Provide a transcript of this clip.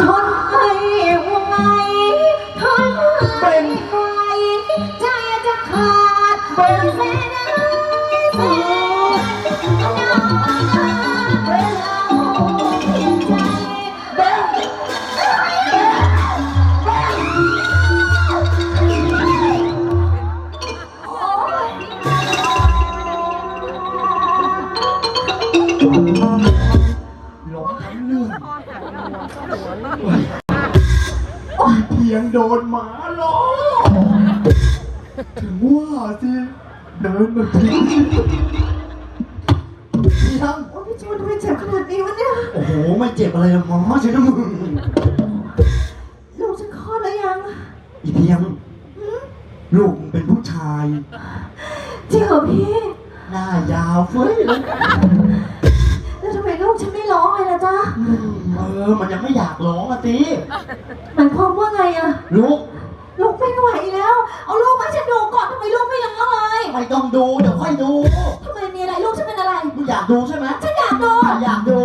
ทนไม่ไหวทนไม่ไหวใจจะขาดเป็นแสนแสนน้ำเวลาใจเบ้งหลงทั้งเรื่อง เพียงโดนหมาล้อถึงว่าสิเดินมาทิ้งเพียงโอ้พี่จูนทำไมเจ็บขนาดนี้วะเนี่ยโอ้โหไม่เจ็บอะไรหรอกหมอใช่นะมึงลูกฉันคลอดแล้วยังอีเพียงลูกมึงเป็นผู้ชาย จริงเหรอพี่ หน้ายาวเฟ้ยเลยแล้วทำไมลูกฉันไม่ร้องเลยล่ะจ๊ะเอ มันยังไม่อยากร้องอะสิหมายความว่าไงอะลูกลูกไม่ไหวแล้ว เอาลูกมาฉันดูก่อนทำไมลูกไม่ร้องเลยไม่ต้องดู เดี๋ยวค่อยดูทำไมมีอะไรลูกฉันเป็นอะไร มึอยากดูใช่ไหมฉันอยากดู อยากดู